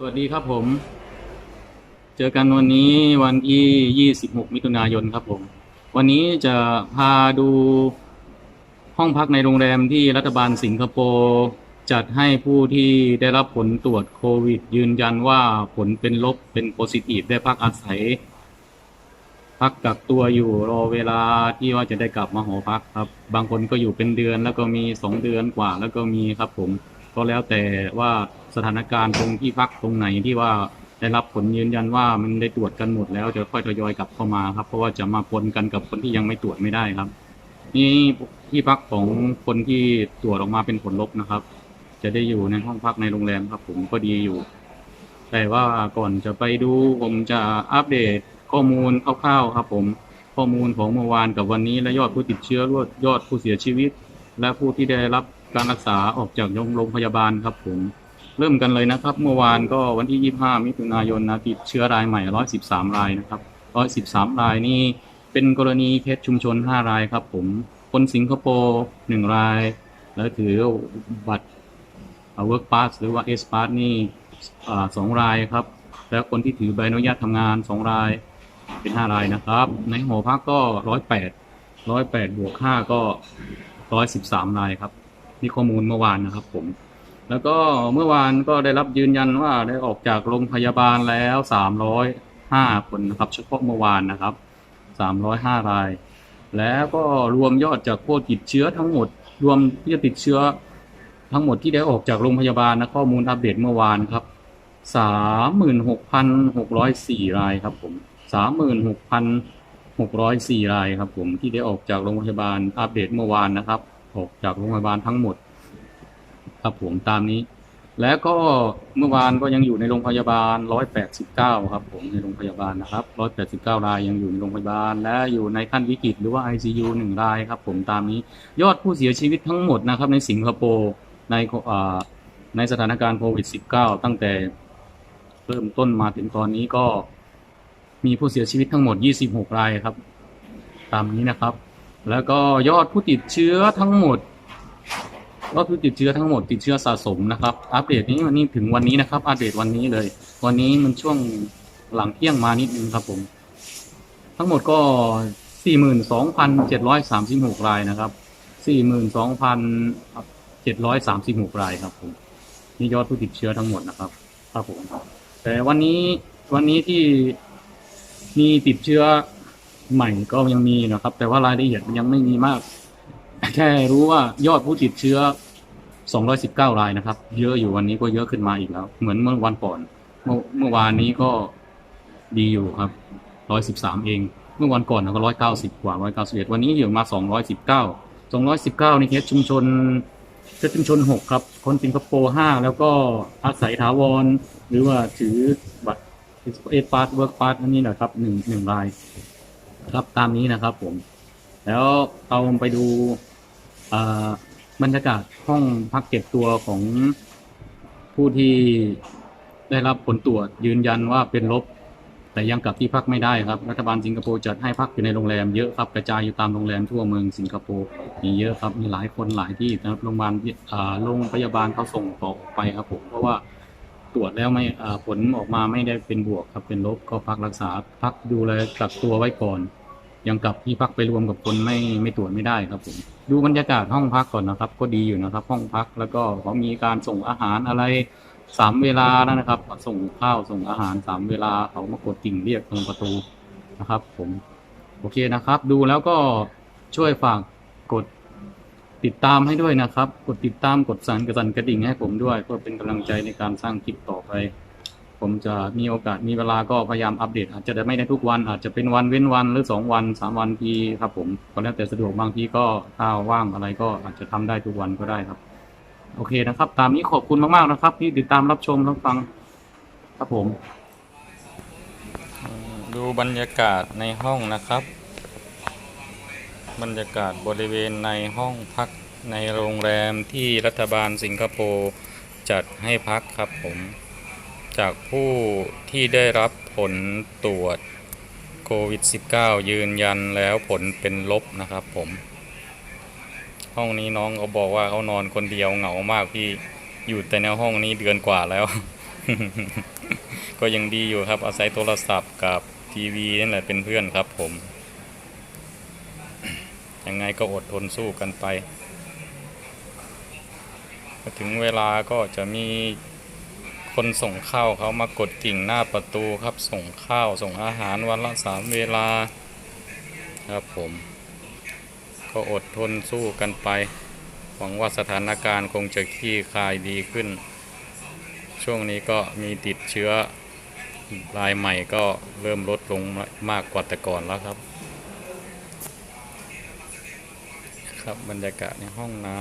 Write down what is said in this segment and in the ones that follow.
สวัสดีครับผม เจอกันวันนี้วันที่ 26 มิถุนายนครับผม วันนี้จะพาดูห้องพักในโรงแรมที่รัฐบาลสิงคโปร์จัดให้ผู้ที่ได้รับผลตรวจโควิด ยืนยันว่าผลเป็นลบเป็นโพซิทีฟได้พักอาศัย พักกักตัวอยู่รอเวลาที่ว่าจะได้กลับมาหอพักครับ บางคนก็อยู่เป็นเดือนแล้วก็มีสองเดือนกว่าแล้วก็มีครับผม ก็แล้วแต่ว่าสถานการณ์ตรงที่พักตรงไหนที่ว่าได้รับผลยืนยันว่ามันได้ตรวจกันหมดแล้วจะค่อยทยอยกลับเข้ามาครับ เพราะว่าจะมาปนกันกับคนที่ยังไม่ตรวจไม่ได้ครับ นี่ที่พักของคนที่ตรวจออกมาเป็นผลลบนะครับ จะได้อยู่ในห้องพักในโรงแรมครับ ผมก็ดีอยู่ แต่ว่าก่อนจะไปดูผมจะอัปเดตข้อมูลคร่าวๆครับ ผมข้อมูลของเมื่อวานกับวันนี้และยอดผู้ติดเชื้อรวดยอดผู้เสียชีวิต และผู้ที่ได้รับ การรักษาออกจากโรงพยาบาลครับผม เริ่มกันเลยนะครับ เมื่อวานก็วันที่ 25 มิถุนายนนะติดเชื้อรายใหม่ 113 รายนะครับ 113 รายนี่เป็นกรณีเคสชุมชน 5 รายครับผม คนสิงคโปร์1ราย แล้วถือบัตรเวิร์กพาสหรือว่าเอสพาสนี่อ่าสองรายครับ แล้วคนที่ถือใบอนุญาตทำงาน 2 รายเป็น 5 รายนะครับ ในหอพักก็ 108 108บวก5ก็ 113 รายครับ นี่ข้อมูลเมื่อวานนะครับ ผม แล้วก็เมื่อวานก็ได้รับยืนยันว่าได้ออกจากโรงพยาบาลแล้ว305คนนะครับเฉพาะเมื่อวานนะครับ305ราย แล้วก็รวมยอดจากผู้ติดเชื้อทั้งหมด รวมที่จะติดเชื้อ ทั้งหมดที่ได้ออกจากโรงพยาบาลนะข้อมูลอัปเดตเมื่อวานครับ36,604รายครับ ผม36,604รายครับ ผมที่ได้ออกจากโรงพยาบาลอัปเดตเมื่อวานนะครับ ออกจากโรงพยาบาลทั้งหมดครับผมตามนี้ แล้วก็เมื่อวานก็ยังอยู่ในโรงพยาบาล 189 ครับ ผมในโรงพยาบาลนะครับ 189 รายยังอยู่ในโรงพยาบาล และอยู่ในขั้นวิกฤตหรือว่า ICU หนึ่งรายครับ ผมตามนี้ยอดผู้เสียชีวิตทั้งหมดนะครับในสิงคโปร์ในอ่าในสถานการณ์โควิด -19 ตั้งแต่เริ่มต้นมาถึงตอนนี้ก็มีผู้เสียชีวิตทั้งหมด 26 รายครับ ตามนี้นะครับ แล้วก็ยอดผู้ติดเชื้อทั้งหมดก็คือติดเชื้อทั้งหมดติดเชื้อสะสมนะครับ อัปเดตนี้วันนี้ถึงวันนี้นะครับ อัปเดตวันนี้เลย วันนี้มันช่วงหลังเที่ยงมานิดนึงครับผม ทั้งหมดก็ 42,736 รายนะครับ 42,736 รายครับผมนี่ยอดผู้ติดเชื้อทั้งหมดนะครับ ครับผม แต่วันนี้วันนี้ที่มีติดเชื้อ ใหม่ก็ยังมีนะครับ แต่ว่ารายละเอียดยังไม่มีมาก แค่รู้ว่ายอดผู้ติดเชื้อ 219 รายนะครับ เยอะอยู่วันนี้ก็เยอะขึ้นมาอีกแล้ว เหมือนเมื่อวันก่อน เมื่อเมื่อวานนี้ก็ดีอยู่ครับ 113 เอง เมื่อวันก่อนเราก็ 190 กว่า 191 วันนี้อยู่มา 219 219นี่เคสชุมชนเคสชุมชน 6 ครับ คนสิงคโปร์ 5 แล้วก็อาศัยถาวร หรือว่าถือบัตรเอสพาสเวิร์กพาสอันนี้นะครับหนึ่งหนึ่งราย ครับตามนี้นะครับผม แล้วเอาไปดูบรรยากาศห้องพักเก็บตัวของผู้ที่ได้รับผลตรวจยืนยันว่าเป็นลบ แต่ยังกลับที่พักไม่ได้ครับ รัฐบาลสิงคโปร์จัดให้พักอยู่ในโรงแรมเยอะครับกระจายอยู่ตามโรงแรมทั่วเมืองสิงคโปร์มีเยอะครับมีหลายคนหลายที่นะครับโรงพยาบาลโรงพยาบาลเขาส่งต่อไปครับผมเพราะว่าตรวจแล้วไม่ผลออกมาไม่ได้เป็นบวกครับเป็นลบก็พักรักษาพักดูแลกักตัวไว้ก่อน ยังกลับที่พักไปรวมกับคนไม่ไม่ตรวจไม่ได้ครับผมดูบรรยากาศห้องพักก่อนนะครับ ก็ดีอยู่นะครับ ห้องพักแล้วก็เขามีการส่งอาหารอะไรสามเวลาแล้วนะครับ ส่งข้าวส่งอาหารสามเวลาเขามากดกิ่งเรียกตรงประตูนะครับ ผมโอเคนะครับ ดูแล้วก็ช่วยฝากกดติดตามให้ด้วยนะครับ กดติดตามกดสั่นกระสันกระดิ่งให้ผมด้วยเพื่อเป็นกำลังใจในการสร้างคลิปต่อไป ผมจะมีโอกาสมีเวลาก็พยายามอัปเดต อาจจะไม่ได้ทุกวัน อาจจะเป็นวันเว้นวันหรือสองวันสามวันทีครับผมก็แล้วแต่สะดวกบางทีก็ถ้าว่างอะไรก็อาจจะทำได้ทุกวันก็ได้ครับ โอเคนะครับ ตามนี้ขอบคุณมากๆนะครับ ที่ติดตามรับชมรับฟังครับผมดูบรรยากาศในห้องนะครับ บรรยากาศบริเวณในห้องพักในโรงแรมที่รัฐบาลสิงคโปร์จัดให้พักครับผม จากผู้ที่ได้รับผลตรวจโควิด -19 ยืนยันแล้วผลเป็นลบนะครับผม ห้องนี้น้องเขาบอกว่าเขานอนคนเดียวเหงามากพี่อยู่แต่ในห้องนี้เดือนกว่าแล้ว ก็ยังดีอยู่ครับอาศัยโทรศัพท์กับทีวีนั่นแหละเป็นเพื่อนครับผม ยังไงก็อดทนสู้กันไป ถึงเวลาก็จะมี คนส่งข้าวเขามากดกิ่งหน้าประตูครับ ส่งข้าวส่งอาหารวันละสามเวลา ครับผม ก็อดทนสู้กันไป หวังว่าสถานการณ์คงจะคลี่คลายดีขึ้น ช่วงนี้ก็มีติดเชื้อรายใหม่ก็เริ่มลดลงมากกว่าแต่ก่อนแล้วครับ ครับบรรยากาศในห้องน้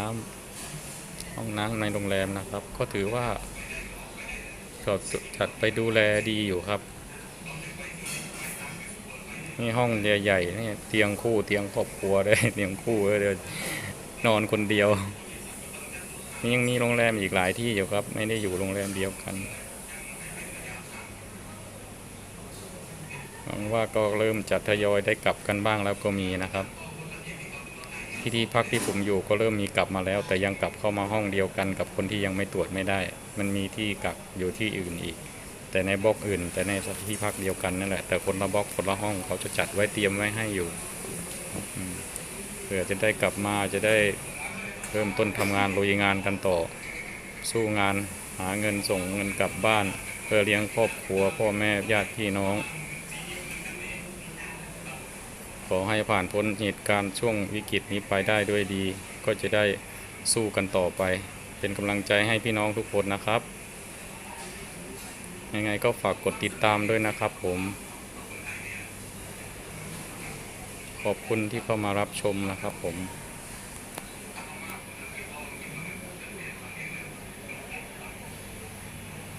ำห้องน้ำในโรงแรมนะครับ ก็ถือว่า ก็จัดไปดูแลดีอยู่ครับ นี่ห้องใหญ่ๆนี่เตียงคู่เตียงครอบครัวได้เตียงคู่เดี๋ยวนอนคนเดียวนี่ยังมีโรงแรมอีกหลายที่อยู่ครับ ไม่ได้อยู่โรงแรมเดียวกันหวังว่าก็เริ่มจะทยอยได้กลับกันบ้างแล้วก็มีนะครับ ที่ที่พักที่ผมอยู่ก็เริ่มมีกลับมาแล้ว แต่ยังกลับเข้ามาห้องเดียวกันกับคนที่ยังไม่ตรวจไม่ได้ มันมีที่กักอยู่ที่อื่นอีก แต่ในบล็อกอื่น แต่ในที่พักเดียวกันนั่นแหละ แต่คนละบล็อกคนละห้องเขาจะจัดไว้เตรียมไว้ให้อยู่เผื่อจะได้กลับมาจะได้เริ่มต้นทำงานลุยงานกันต่อ สู้งานหาเงินส่งเงินกลับบ้าน เพื่อเลี้ยงครอบครัวพ่อแม่ญาติพี่น้อง ขอให้ผ่านพ้นเหตุการณ์ช่วงวิกฤตนี้ไปได้ด้วยดี ก็จะได้สู้กันต่อไป เป็นกำลังใจให้พี่น้องทุกคนนะครับ ยังไงก็ฝากกดติดตามด้วยนะครับผม ขอบคุณที่เข้ามารับชมนะครับผม